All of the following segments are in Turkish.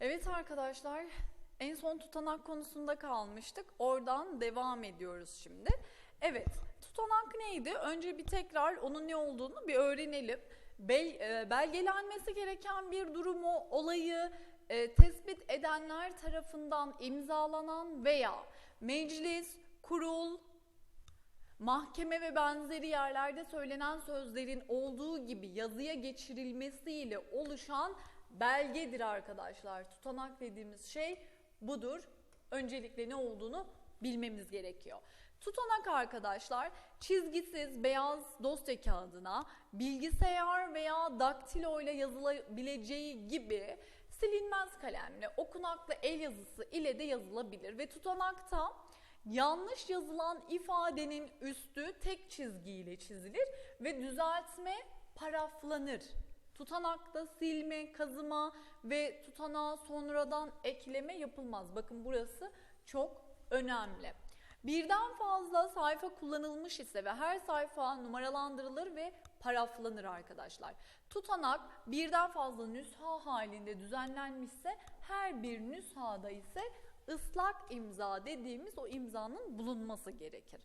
Evet arkadaşlar, en son tutanak konusunda kalmıştık. Oradan devam ediyoruz şimdi. Evet, tutanak neydi? Önce bir tekrar onun ne olduğunu bir öğrenelim. Bel, e, belgelenmesi gereken bir durumu, olayı e, tespit edenler tarafından imzalanan veya meclis, kurul, mahkeme ve benzeri yerlerde söylenen sözlerin olduğu gibi yazıya geçirilmesiyle oluşan belgedir arkadaşlar. Tutanak dediğimiz şey budur. Öncelikle ne olduğunu bilmemiz gerekiyor. Tutanak arkadaşlar çizgisiz beyaz dosya kağıdına bilgisayar veya daktilo ile yazılabileceği gibi silinmez kalemle okunaklı el yazısı ile de yazılabilir ve tutanakta yanlış yazılan ifadenin üstü tek çizgiyle çizilir ve düzeltme paraflanır. Tutanakta silme, kazıma ve tutanağa sonradan ekleme yapılmaz. Bakın burası çok önemli. Birden fazla sayfa kullanılmış ise ve her sayfa numaralandırılır ve paraflanır arkadaşlar. Tutanak birden fazla nüsha halinde düzenlenmişse her bir nüshada ise ıslak imza dediğimiz o imzanın bulunması gerekir.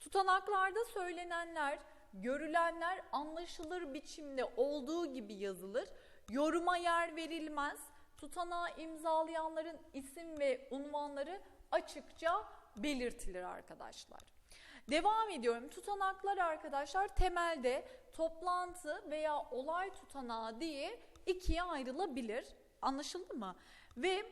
Tutanaklarda söylenenler, görülenler anlaşılır biçimde olduğu gibi yazılır. Yoruma yer verilmez. Tutanağı imzalayanların isim ve unvanları açıkça belirtilir arkadaşlar. Devam ediyorum. Tutanaklar arkadaşlar temelde toplantı veya olay tutanağı diye ikiye ayrılabilir. Anlaşıldı mı? Ve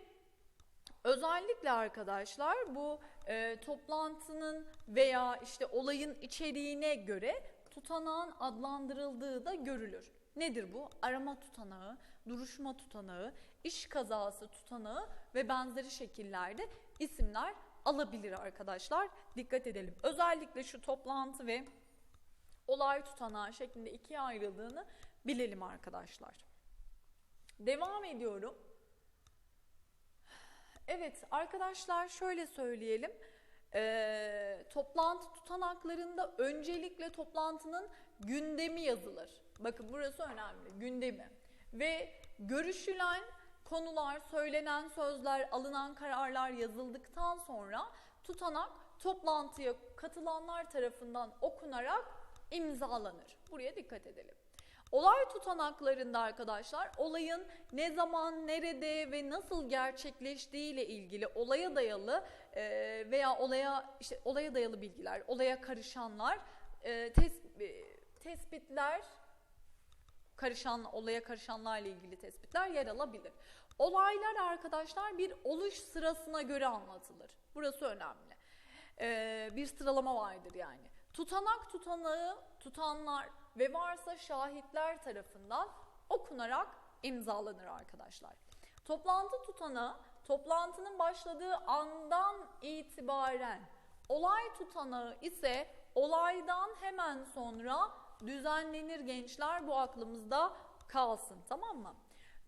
özellikle arkadaşlar bu e, toplantının veya işte olayın içeriğine göre tutanağın adlandırıldığı da görülür. Nedir bu? Arama tutanağı, duruşma tutanağı, iş kazası tutanağı ve benzeri şekillerde isimler alabilir arkadaşlar. Dikkat edelim. Özellikle şu toplantı ve olay tutanağı şeklinde ikiye ayrıldığını bilelim arkadaşlar. Devam ediyorum. Evet arkadaşlar şöyle söyleyelim. Ee, toplantı tutanaklarında öncelikle toplantının gündemi yazılır. Bakın burası önemli. Gündemi. Ve görüşülen konular, söylenen sözler, alınan kararlar yazıldıktan sonra tutanak toplantıya katılanlar tarafından okunarak imzalanır. Buraya dikkat edelim. Olay tutanaklarında arkadaşlar olayın ne zaman, nerede ve nasıl gerçekleştiği ile ilgili olaya dayalı e, veya olaya işte olaya dayalı bilgiler, olaya karışanlar, e, tes, e, tespitler karışan olaya karışanlarla ilgili tespitler yer alabilir. Olaylar arkadaşlar bir oluş sırasına göre anlatılır. Burası önemli. Ee, bir sıralama vardır yani. Tutanak tutanağı tutanlar ve varsa şahitler tarafından okunarak imzalanır arkadaşlar. Toplantı tutanağı toplantının başladığı andan itibaren olay tutanağı ise olaydan hemen sonra düzenlenir gençler bu aklımızda kalsın tamam mı?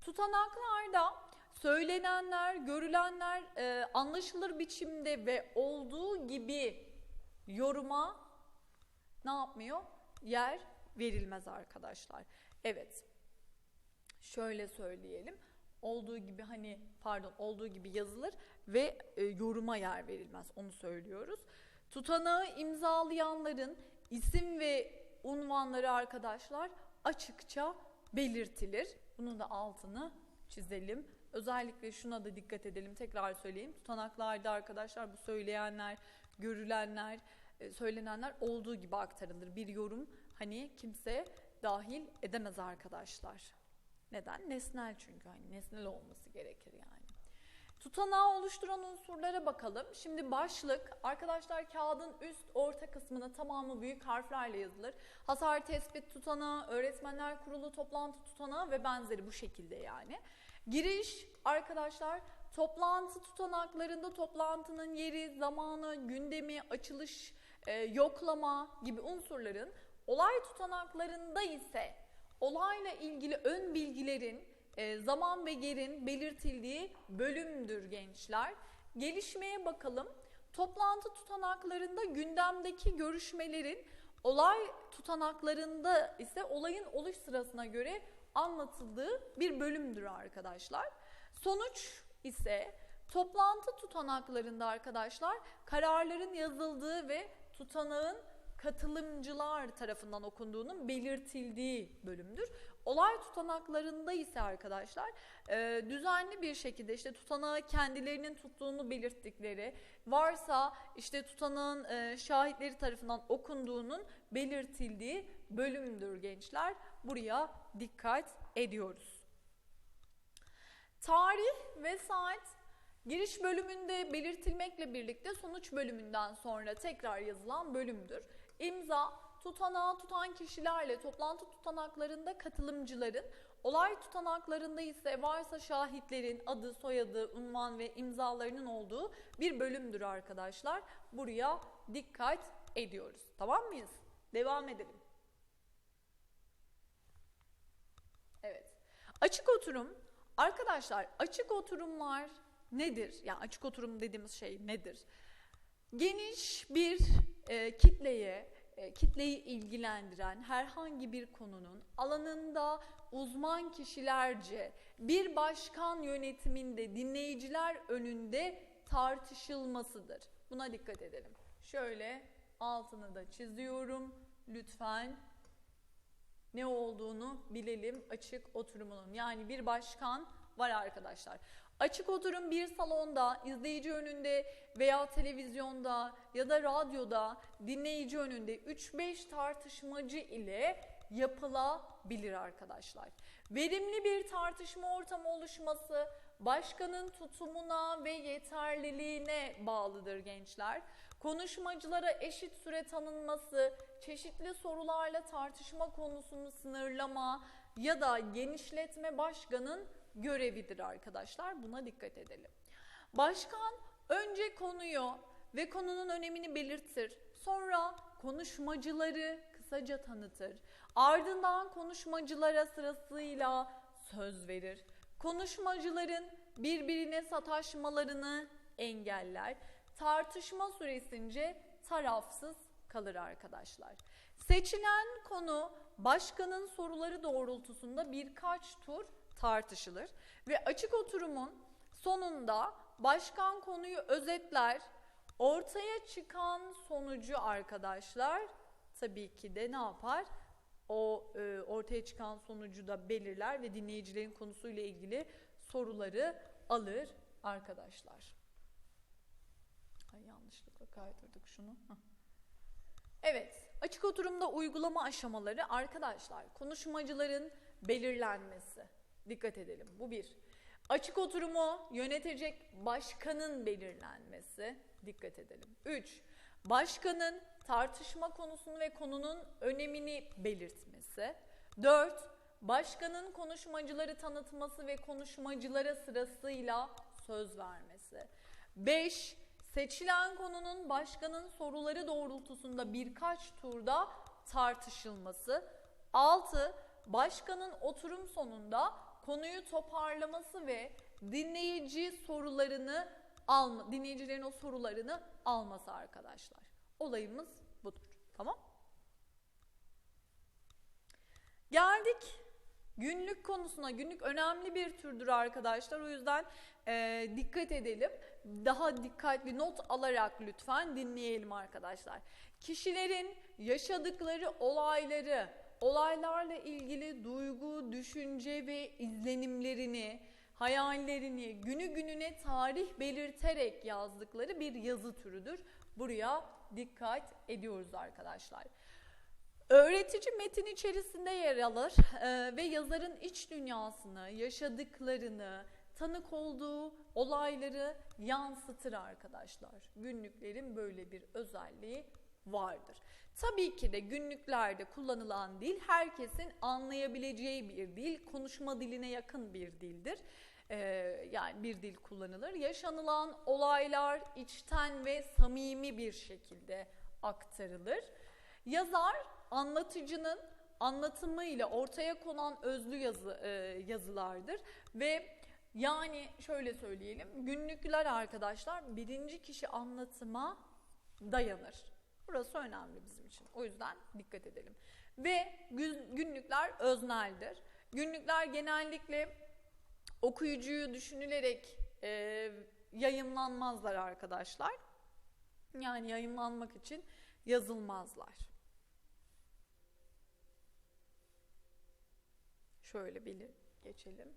Tutanaklarda söylenenler, görülenler e, anlaşılır biçimde ve olduğu gibi yoruma ne yapmıyor? Yer verilmez arkadaşlar. Evet. Şöyle söyleyelim. Olduğu gibi hani pardon olduğu gibi yazılır ve e, yoruma yer verilmez. Onu söylüyoruz. Tutanağı imzalayanların isim ve unvanları arkadaşlar açıkça belirtilir. Bunun da altını çizelim. Özellikle şuna da dikkat edelim. Tekrar söyleyeyim. Tutanaklarda arkadaşlar bu söyleyenler, görülenler, e, söylenenler olduğu gibi aktarılır. Bir yorum hani kimse dahil edemez arkadaşlar. Neden? Nesnel çünkü hani nesnel olması gerekir yani. Tutanağı oluşturan unsurlara bakalım. Şimdi başlık, arkadaşlar kağıdın üst orta kısmına tamamı büyük harflerle yazılır. Hasar tespit tutanağı, öğretmenler kurulu toplantı tutanağı ve benzeri bu şekilde yani. Giriş, arkadaşlar toplantı tutanaklarında toplantının yeri, zamanı, gündemi, açılış, e, yoklama gibi unsurların olay tutanaklarında ise olayla ilgili ön bilgilerin e, zaman ve yerin belirtildiği bölümdür gençler. Gelişmeye bakalım. Toplantı tutanaklarında gündemdeki görüşmelerin olay tutanaklarında ise olayın oluş sırasına göre anlatıldığı bir bölümdür arkadaşlar. Sonuç ise toplantı tutanaklarında arkadaşlar kararların yazıldığı ve tutanağın katılımcılar tarafından okunduğunun belirtildiği bölümdür. Olay tutanaklarında ise arkadaşlar e, düzenli bir şekilde işte tutanağı kendilerinin tuttuğunu belirttikleri, varsa işte tutanağın e, şahitleri tarafından okunduğunun belirtildiği bölümdür gençler. Buraya dikkat ediyoruz. Tarih ve saat giriş bölümünde belirtilmekle birlikte sonuç bölümünden sonra tekrar yazılan bölümdür. İmza, tutanağı tutan kişilerle toplantı tutanaklarında katılımcıların, olay tutanaklarında ise varsa şahitlerin adı, soyadı, unvan ve imzalarının olduğu bir bölümdür arkadaşlar. Buraya dikkat ediyoruz. Tamam mıyız? Devam edelim. Evet. Açık oturum. Arkadaşlar açık oturumlar nedir? Yani açık oturum dediğimiz şey nedir? Geniş bir e, kitleye, e, kitleyi ilgilendiren herhangi bir konunun alanında uzman kişilerce bir başkan yönetiminde dinleyiciler önünde tartışılmasıdır. Buna dikkat edelim. Şöyle altını da çiziyorum. Lütfen ne olduğunu bilelim açık oturumunun. Yani bir başkan var arkadaşlar. Açık oturum bir salonda, izleyici önünde veya televizyonda ya da radyoda dinleyici önünde 3-5 tartışmacı ile yapılabilir arkadaşlar. Verimli bir tartışma ortamı oluşması başkanın tutumuna ve yeterliliğine bağlıdır gençler. Konuşmacılara eşit süre tanınması, çeşitli sorularla tartışma konusunu sınırlama ya da genişletme başkanın görevidir arkadaşlar. Buna dikkat edelim. Başkan önce konuyu ve konunun önemini belirtir. Sonra konuşmacıları kısaca tanıtır. Ardından konuşmacılara sırasıyla söz verir. Konuşmacıların birbirine sataşmalarını engeller. Tartışma süresince tarafsız kalır arkadaşlar. Seçilen konu başkanın soruları doğrultusunda birkaç tur tartışılır ve açık oturumun sonunda başkan konuyu özetler. Ortaya çıkan sonucu arkadaşlar tabii ki de ne yapar? O e, ortaya çıkan sonucu da belirler ve dinleyicilerin konusuyla ilgili soruları alır arkadaşlar. Ay yanlışlıkla kaydırdık şunu. Evet, açık oturumda uygulama aşamaları arkadaşlar konuşmacıların belirlenmesi. Dikkat edelim. Bu bir. Açık oturumu yönetecek başkanın belirlenmesi. Dikkat edelim. Üç. Başkanın tartışma konusunu ve konunun önemini belirtmesi. Dört. Başkanın konuşmacıları tanıtması ve konuşmacılara sırasıyla söz vermesi. Beş. Seçilen konunun başkanın soruları doğrultusunda birkaç turda tartışılması. Altı. Başkanın oturum sonunda konuyu toparlaması ve dinleyici sorularını alma, dinleyicilerin o sorularını alması arkadaşlar. Olayımız budur. Tamam? Geldik günlük konusuna. Günlük önemli bir türdür arkadaşlar. O yüzden e, dikkat edelim. Daha dikkatli not alarak lütfen dinleyelim arkadaşlar. Kişilerin yaşadıkları olayları, olaylarla ilgili duygu, düşünce ve izlenimlerini, hayallerini günü gününe tarih belirterek yazdıkları bir yazı türüdür. Buraya dikkat ediyoruz arkadaşlar. Öğretici metin içerisinde yer alır e, ve yazarın iç dünyasını, yaşadıklarını, tanık olduğu olayları yansıtır arkadaşlar. Günlüklerin böyle bir özelliği vardır. Tabii ki de günlüklerde kullanılan dil herkesin anlayabileceği bir dil, konuşma diline yakın bir dildir. Ee, yani bir dil kullanılır. Yaşanılan olaylar içten ve samimi bir şekilde aktarılır. Yazar anlatıcının anlatımıyla ortaya konan özlü yazı e, yazılardır ve yani şöyle söyleyelim günlükler arkadaşlar birinci kişi anlatıma dayanır. Burası önemli bizim için. O yüzden dikkat edelim. Ve günlükler özneldir. Günlükler genellikle okuyucuyu düşünülerek e, yayımlanmazlar arkadaşlar. Yani yayımlanmak için yazılmazlar. Şöyle bir geçelim.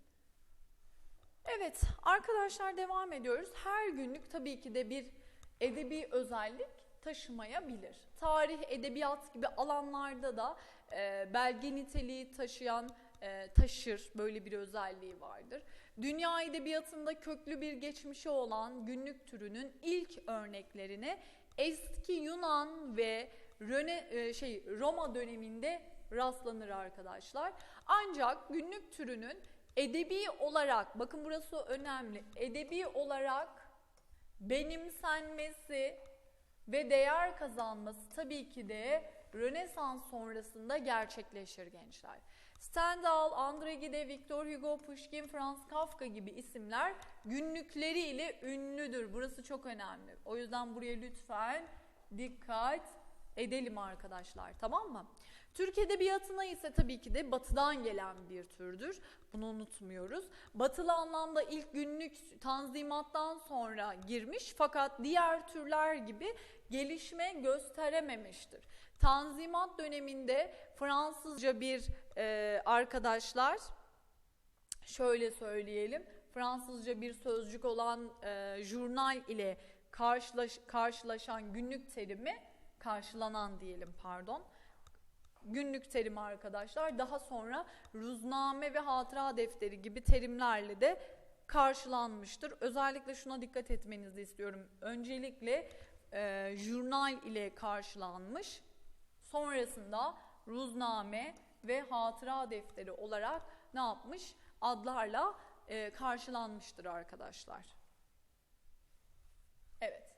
Evet arkadaşlar devam ediyoruz. Her günlük tabii ki de bir edebi özellik taşımayabilir. Tarih, edebiyat gibi alanlarda da e, belge niteliği taşıyan e, taşır böyle bir özelliği vardır. Dünya edebiyatında köklü bir geçmişi olan günlük türünün ilk örneklerine eski Yunan ve Röne, e, şey Roma döneminde rastlanır arkadaşlar. Ancak günlük türünün edebi olarak bakın burası önemli. Edebi olarak benimsenmesi ve değer kazanması tabii ki de Rönesans sonrasında gerçekleşir gençler. Stendhal, André Gide, Victor Hugo, Pushkin, Franz Kafka gibi isimler günlükleriyle ünlüdür. Burası çok önemli. O yüzden buraya lütfen dikkat edelim arkadaşlar tamam mı? Türk Edebiyatı'na ise tabii ki de batıdan gelen bir türdür. Bunu unutmuyoruz. Batılı anlamda ilk günlük tanzimattan sonra girmiş fakat diğer türler gibi gelişme gösterememiştir. Tanzimat döneminde Fransızca bir e, arkadaşlar şöyle söyleyelim Fransızca bir sözcük olan e, jurnal ile karşılaş, karşılaşan günlük terimi karşılanan diyelim pardon günlük terimi arkadaşlar daha sonra ruzname ve hatıra defteri gibi terimlerle de karşılanmıştır. Özellikle şuna dikkat etmenizi istiyorum. Öncelikle e, jurnal ile karşılanmış. Sonrasında ruzname ve hatıra defteri olarak ne yapmış? Adlarla e, karşılanmıştır arkadaşlar. Evet.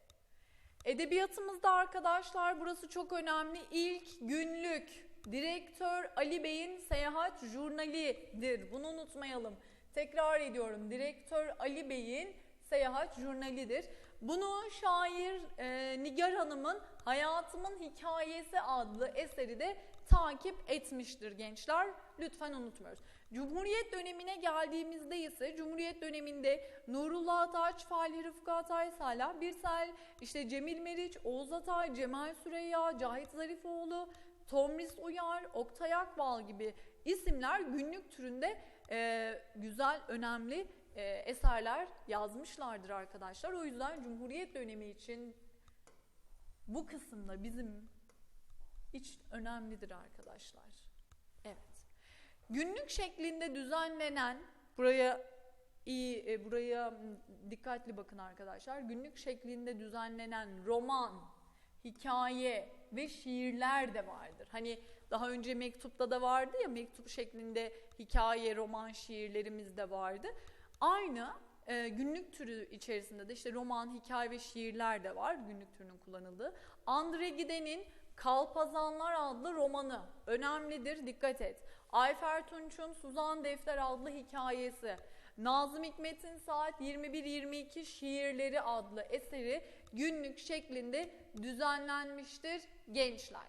Edebiyatımızda arkadaşlar burası çok önemli. İlk günlük Direktör Ali Bey'in seyahat jurnalidir. Bunu unutmayalım. Tekrar ediyorum. Direktör Ali Bey'in seyahat jurnalidir. Bunu şair e, Nigar Hanım'ın Hayatımın Hikayesi adlı eseri de takip etmiştir gençler. Lütfen unutmuyoruz. Cumhuriyet dönemine geldiğimizde ise Cumhuriyet döneminde Nurullah Ataç, Fahri Rıfkı Atay, Salah Birsel, işte Cemil Meriç, Oğuz Atay, Cemal Süreyya, Cahit Zarifoğlu, Tomris Uyar, Oktay Akbal gibi isimler günlük türünde e, güzel, önemli e, eserler yazmışlardır arkadaşlar. O yüzden Cumhuriyet dönemi için bu kısımda bizim hiç önemlidir arkadaşlar. Evet. Günlük şeklinde düzenlenen buraya iyi e, buraya dikkatli bakın arkadaşlar. Günlük şeklinde düzenlenen roman, hikaye ve şiirler de vardır. Hani daha önce mektupta da vardı ya mektup şeklinde hikaye, roman, şiirlerimiz de vardı. Aynı e, günlük türü içerisinde de işte roman, hikaye ve şiirler de var günlük türünün kullanıldığı. Andre Gide'nin Kalpazanlar adlı romanı önemlidir dikkat et. Ayfer Tunç'un Suzan Defter adlı hikayesi, Nazım Hikmet'in Saat 21-22 Şiirleri adlı eseri günlük şeklinde düzenlenmiştir gençler.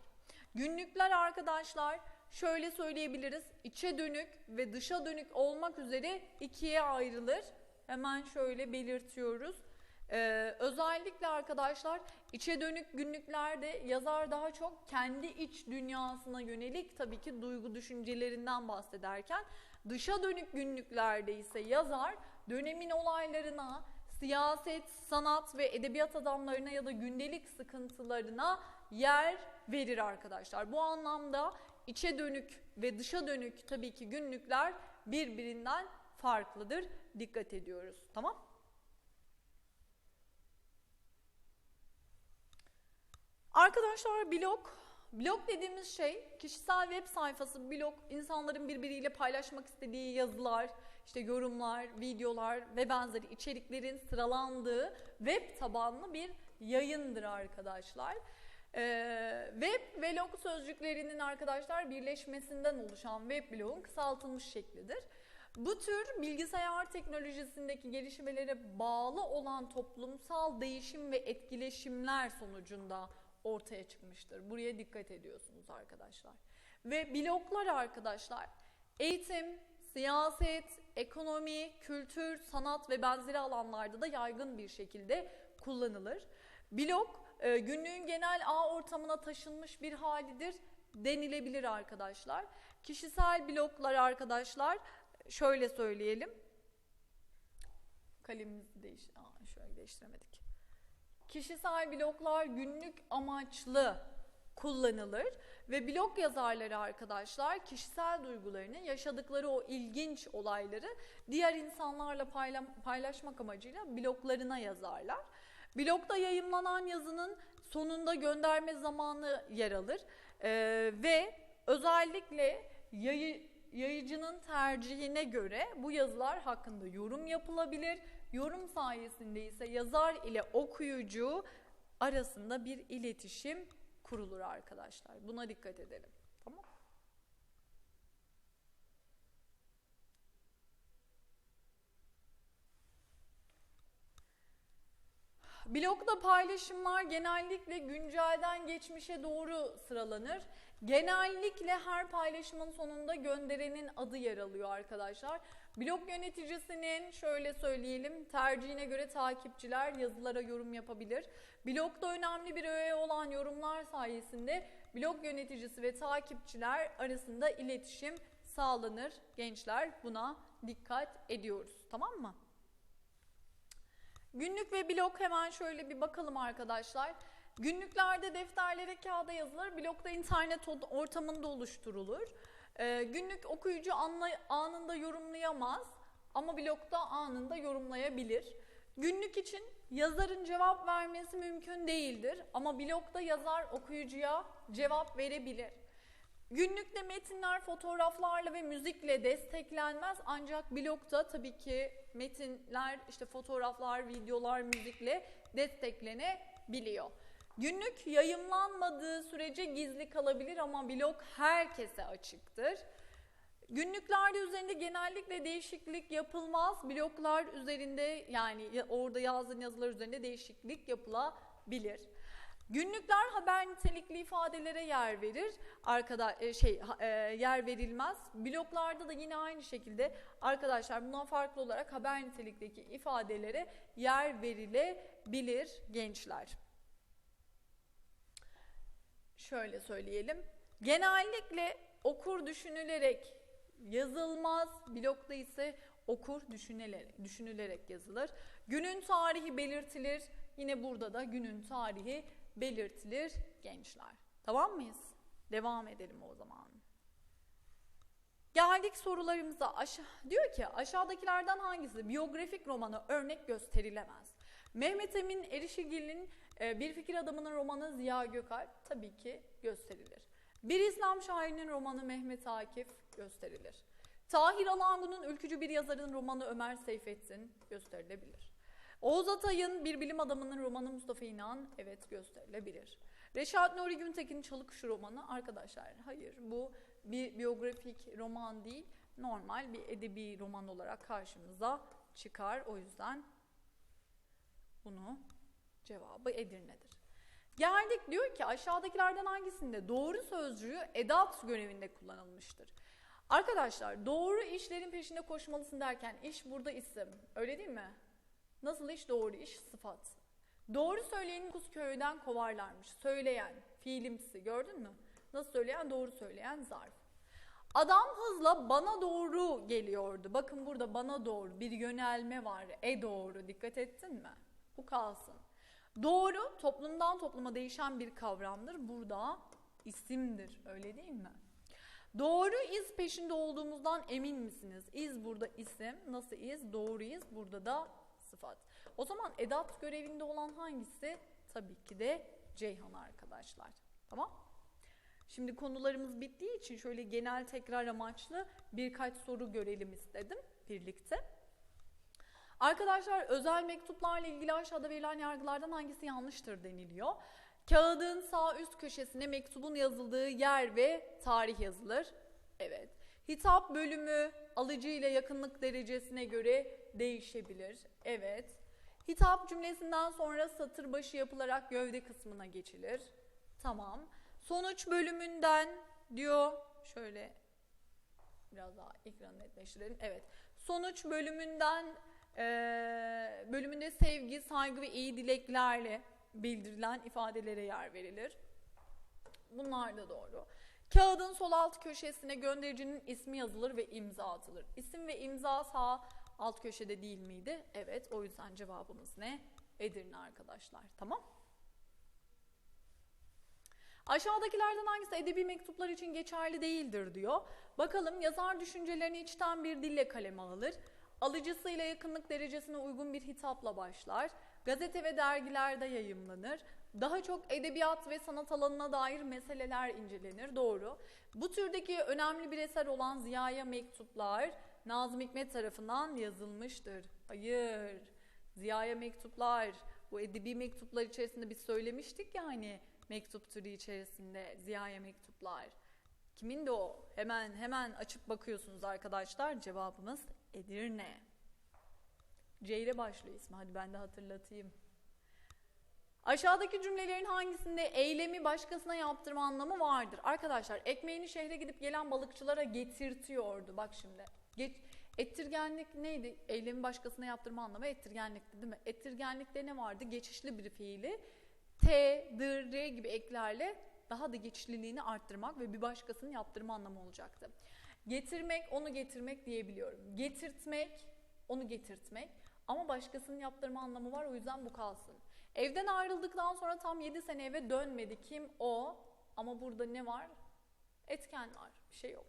Günlükler arkadaşlar şöyle söyleyebiliriz. içe dönük ve dışa dönük olmak üzere ikiye ayrılır. Hemen şöyle belirtiyoruz. Ee, özellikle arkadaşlar içe dönük günlüklerde yazar daha çok kendi iç dünyasına yönelik tabii ki duygu düşüncelerinden bahsederken dışa dönük günlüklerde ise yazar dönemin olaylarına, siyaset, sanat ve edebiyat adamlarına ya da gündelik sıkıntılarına yer verir arkadaşlar. Bu anlamda içe dönük ve dışa dönük tabii ki günlükler birbirinden farklıdır. Dikkat ediyoruz. Tamam? Arkadaşlar blog, blog dediğimiz şey kişisel web sayfası blog insanların birbiriyle paylaşmak istediği yazılar, işte yorumlar, videolar ve benzeri içeriklerin sıralandığı web tabanlı bir yayındır arkadaşlar. Ee, web ve log sözcüklerinin arkadaşlar birleşmesinden oluşan web blogun kısaltılmış şeklidir. Bu tür bilgisayar teknolojisindeki gelişmelere bağlı olan toplumsal değişim ve etkileşimler sonucunda ortaya çıkmıştır. Buraya dikkat ediyorsunuz arkadaşlar. Ve bloglar arkadaşlar eğitim, siyaset, ekonomi, kültür, sanat ve benzeri alanlarda da yaygın bir şekilde kullanılır. Blok e, günlüğün genel ağ ortamına taşınmış bir halidir denilebilir arkadaşlar. Kişisel bloklar arkadaşlar şöyle söyleyelim. Kalemimizi değiş Aa, şöyle değiştiremedik. Kişisel bloklar günlük amaçlı kullanılır ve blok yazarları arkadaşlar kişisel duygularını, yaşadıkları o ilginç olayları diğer insanlarla paylaşmak amacıyla bloklarına yazarlar. Blokta yayımlanan yazının sonunda gönderme zamanı yer alır ee, ve özellikle yayı, yayıcının tercihine göre bu yazılar hakkında yorum yapılabilir. Yorum sayesinde ise yazar ile okuyucu arasında bir iletişim kurulur arkadaşlar. Buna dikkat edelim. Tamam Blokta paylaşımlar genellikle güncelden geçmişe doğru sıralanır. Genellikle her paylaşımın sonunda gönderenin adı yer alıyor arkadaşlar. Blog yöneticisinin şöyle söyleyelim tercihine göre takipçiler yazılara yorum yapabilir. Blogda önemli bir öğe olan yorumlar sayesinde blog yöneticisi ve takipçiler arasında iletişim sağlanır. Gençler buna dikkat ediyoruz. Tamam mı? Günlük ve blog hemen şöyle bir bakalım arkadaşlar. Günlüklerde defterlere kağıda yazılır, blokta internet ortamında oluşturulur. Ee, günlük okuyucu anında yorumlayamaz ama blokta anında yorumlayabilir. Günlük için yazarın cevap vermesi mümkün değildir ama blokta yazar okuyucuya cevap verebilir. Günlükte metinler fotoğraflarla ve müzikle desteklenmez ancak blokta tabii ki metinler, işte fotoğraflar, videolar, müzikle desteklenebiliyor. Günlük yayımlanmadığı sürece gizli kalabilir ama blog herkese açıktır. Günlüklerde üzerinde genellikle değişiklik yapılmaz. Bloklar üzerinde yani orada yazdığın yazılar üzerinde değişiklik yapılabilir. Günlükler haber nitelikli ifadelere yer verir. Arkada e, şey e, yer verilmez. Bloklarda da yine aynı şekilde arkadaşlar bundan farklı olarak haber nitelikteki ifadelere yer verilebilir gençler. Şöyle söyleyelim. Genellikle okur düşünülerek yazılmaz. Blokta ise okur düşünülerek, düşünülerek yazılır. Günün tarihi belirtilir. Yine burada da günün tarihi belirtilir gençler. Tamam mıyız? Devam edelim o zaman. Geldik sorularımıza. Aşağı, diyor ki aşağıdakilerden hangisi biyografik romanı örnek gösterilemez? Mehmet Emin Erişigil'in Bir Fikir Adamının romanı Ziya Gökalp tabii ki gösterilir. Bir İslam şairinin romanı Mehmet Akif gösterilir. Tahir Alangu'nun ülkücü bir yazarın romanı Ömer Seyfettin gösterilebilir. Oğuz Atay'ın bir bilim adamının romanı Mustafa İnan evet gösterilebilir. Reşat Nuri Güntekin Çalıkuşu romanı arkadaşlar hayır bu bir biyografik roman değil normal bir edebi roman olarak karşımıza çıkar. O yüzden bunu cevabı Edirne'dir. Geldik diyor ki aşağıdakilerden hangisinde doğru sözcüğü edat görevinde kullanılmıştır? Arkadaşlar doğru işlerin peşinde koşmalısın derken iş burada isim. Öyle değil mi? Nasıl iş? Doğru iş sıfat. Doğru söyleyenin kuz köyden kovarlarmış. Söyleyen, fiilimsi gördün mü? Nasıl söyleyen? Doğru söyleyen zarf. Adam hızla bana doğru geliyordu. Bakın burada bana doğru bir yönelme var. E doğru dikkat ettin mi? Bu kalsın. Doğru toplumdan topluma değişen bir kavramdır. Burada isimdir. Öyle değil mi? Doğru iz peşinde olduğumuzdan emin misiniz? İz burada isim. Nasıl iz? Doğru iz. Burada da sıfat. O zaman edat görevinde olan hangisi? Tabii ki de Ceyhan arkadaşlar. Tamam? Şimdi konularımız bittiği için şöyle genel tekrar amaçlı birkaç soru görelim istedim birlikte. Arkadaşlar özel mektuplarla ilgili aşağıda verilen yargılardan hangisi yanlıştır deniliyor. Kağıdın sağ üst köşesine mektubun yazıldığı yer ve tarih yazılır. Evet. Hitap bölümü alıcı ile yakınlık derecesine göre değişebilir. Evet. Hitap cümlesinden sonra satır başı yapılarak gövde kısmına geçilir. Tamam. Sonuç bölümünden diyor şöyle Biraz daha ekranı netleştirelim. Evet. Sonuç bölümünden bölümünde sevgi, saygı ve iyi dileklerle bildirilen ifadelere yer verilir. Bunlar da doğru. Kağıdın sol alt köşesine göndericinin ismi yazılır ve imza atılır. İsim ve imza sağ alt köşede değil miydi? Evet. O yüzden cevabımız ne? Edirne arkadaşlar. Tamam. Aşağıdakilerden hangisi edebi mektuplar için geçerli değildir diyor. Bakalım yazar düşüncelerini içten bir dille kaleme alır. Alıcısıyla yakınlık derecesine uygun bir hitapla başlar. Gazete ve dergilerde yayımlanır. Daha çok edebiyat ve sanat alanına dair meseleler incelenir. Doğru. Bu türdeki önemli bir eser olan Ziya'ya mektuplar Nazım Hikmet tarafından yazılmıştır. Hayır. Ziya'ya mektuplar bu edebi mektuplar içerisinde biz söylemiştik ya hani mektup türü içerisinde Ziya'ya mektuplar. Kimin de o? Hemen hemen açıp bakıyorsunuz arkadaşlar. Cevabımız Edirne. C ile başlıyor ismi. Hadi ben de hatırlatayım. Aşağıdaki cümlelerin hangisinde eylemi başkasına yaptırma anlamı vardır? Arkadaşlar ekmeğini şehre gidip gelen balıkçılara getirtiyordu. Bak şimdi. Geç, ettirgenlik neydi? Eylemi başkasına yaptırma anlamı ettirgenlikti değil mi? Ettirgenlikte ne vardı? Geçişli bir fiili. T, dır, re gibi eklerle daha da geçişliliğini arttırmak ve bir başkasının yaptırma anlamı olacaktı. Getirmek, onu getirmek diyebiliyorum. Getirtmek, onu getirtmek. Ama başkasının yaptırma anlamı var o yüzden bu kalsın. Evden ayrıldıktan sonra tam 7 sene eve dönmedi. Kim? O. Ama burada ne var? Etken var. Bir şey yok.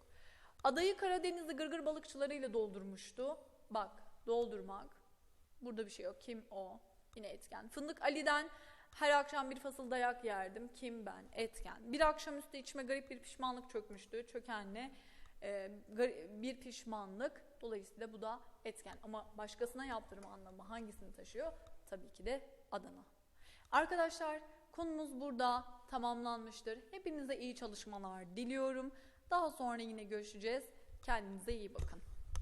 Adayı Karadeniz'i gırgır balıkçılarıyla doldurmuştu. Bak doldurmak. Burada bir şey yok. Kim? O. Yine etken. Fındık Ali'den her akşam bir fasıl dayak yerdim. Kim ben? Etken. Bir akşamüstü içime garip bir pişmanlık çökmüştü. Çökenle bir pişmanlık. Dolayısıyla bu da etken. Ama başkasına yaptırma anlamı hangisini taşıyor? Tabii ki de Adana. Arkadaşlar konumuz burada tamamlanmıştır. Hepinize iyi çalışmalar diliyorum. Daha sonra yine görüşeceğiz. Kendinize iyi bakın.